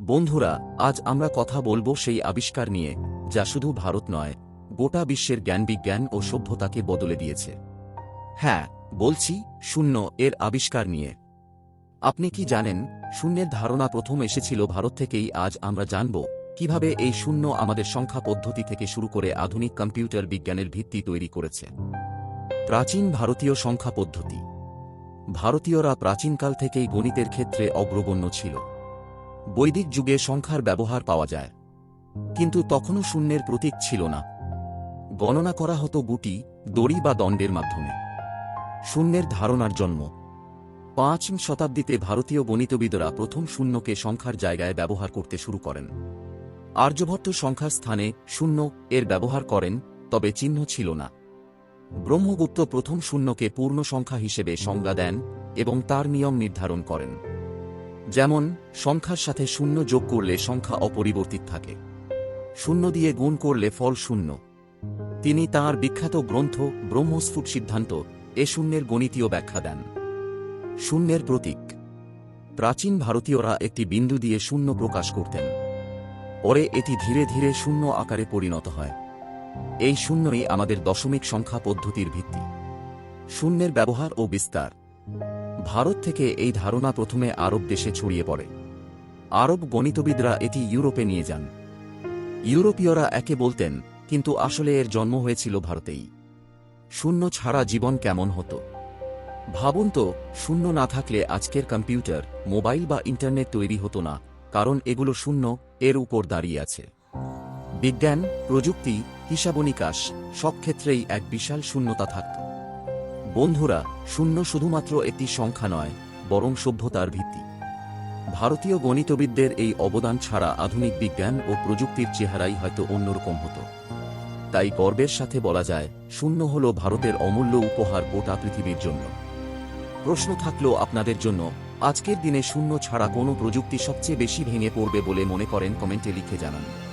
বন্ধুরা, আজ আমরা কথা বলব সেই আবিষ্কার নিয়ে, যা শুধু ভারত নয়, গোটা বিশ্বের জ্ঞান বিজ্ঞান ও সভ্যতাকে বদলে দিয়েছে। হ্যাঁ বলছি, শূন্য এর আবিষ্কার নিয়ে। আপনি কি জানেন, শূন্যের ধারণা প্রথম এসেছিল ভারত থেকেই, আজ আমরা জানব, কীভাবে এই শূন্য আমাদের সংখ্যা পদ্ধতি থেকে শুরু করে আধুনিক কম্পিউটার বিজ্ঞানের ভিত্তি তৈরি করেছে। প্রাচীন ভারতীয় সংখ্যা পদ্ধতি। ভারতীয়রা প্রাচীনকাল থেকেই গণিতের ক্ষেত্রে অগ্রগণ্য ছিল। বৈদিক যুগে সংখ্যার ব্যবহার পাওয়া যায়। কিন্তু তখনও শূন্যের প্রতীক ছিল না। গণনা করা হতো গুটি, দড়ি বা দণ্ডের মাধ্যমে। শূন্যের ধারণার জন্ম। পাঁচ শতাব্দীতে ভারতীয় গণিতবিদরা প্রথম শূন্যকে সংখ্যার জায়গায় ব্যবহার করতে শুরু করেন। আর্যভট্ট সংখ্যার স্থানে শূন্য এর ব্যবহার করেন, তবে চিহ্ন ছিল না। ব্রহ্মগুপ্ত প্রথম শূন্যকে পূর্ণ সংখ্যা হিসেবে সংজ্ঞা দেন এবং তার নিয়ম নির্ধারণ করেন। যেমন, সংখ্যার সাথে শূন্য যোগ করলে সংখ্যা অপরিবর্তিত থাকে। শূন্য দিয়ে গুণ করলে ফল শূন্য। তিনি তাঁর বিখ্যাত গ্রন্থ ব্রহ্মস্ফুট সিদ্ধান্ত এ শূন্যের গণিতীয় ব্যাখ্যা দেন। শূন্যের প্রতীক। প্রাচীন ভারতীয়রা একটি বিন্দু দিয়ে শূন্য প্রকাশ করতেন। পরে এটি ধীরে ধীরে শূন্য আকারে পরিণত হয়। এই শূন্যই আমাদের দশমিক সংখ্যা পদ্ধতির ভিত্তি। শূন্যের ব্যবহার ও বিস্তার। ভারত থেকে এই ধারণা প্রথমে আরব দেশে ছড়িয়ে পড়ে। আরব গণিতবিদরা এটি ইউরোপে নিয়ে যান। ইউরোপীয়রা একে বলতেন, কিন্তু আসলে এর জন্ম হয়েছিল ভারতেই। শূন্য ছাড়া জীবন কেমন হতো? ভাবুন তো, শূন্য না থাকলে আজকের কম্পিউটার, মোবাইল বা ইন্টারনেট তৈরি হতো না, কারণ এগুলো শূন্য, এর উপর দাঁড়িয়ে আছে। বিজ্ঞান, প্রযুক্তি, হিসাবনিকাশ, সব ক্ষেত্রেই এক বিশাল শূন্যতা থাকত। বন্ধুরা, শূন্য শুধুমাত্র একটি সংখ্যা নয়, বরং সভ্যতার ভিত্তি। ভারতীয় গণিতবিদদের এই অবদান ছাড়া আধুনিক বিজ্ঞান ও প্রযুক্তির চেহারাই হয়তো অন্যরকম হতো। তাই গর্বের সাথে বলা যায়, শূন্য হল ভারতের অমূল্য উপহার গোটা পৃথিবীর জন্য। প্রশ্ন থাকল আপনাদের জন্য, আজকের দিনে শূন্য ছাড়া কোনো প্রযুক্তি সবচেয়ে বেশি ভেঙে পড়বে বলে মনে করেন কমেন্টে লিখে জানান।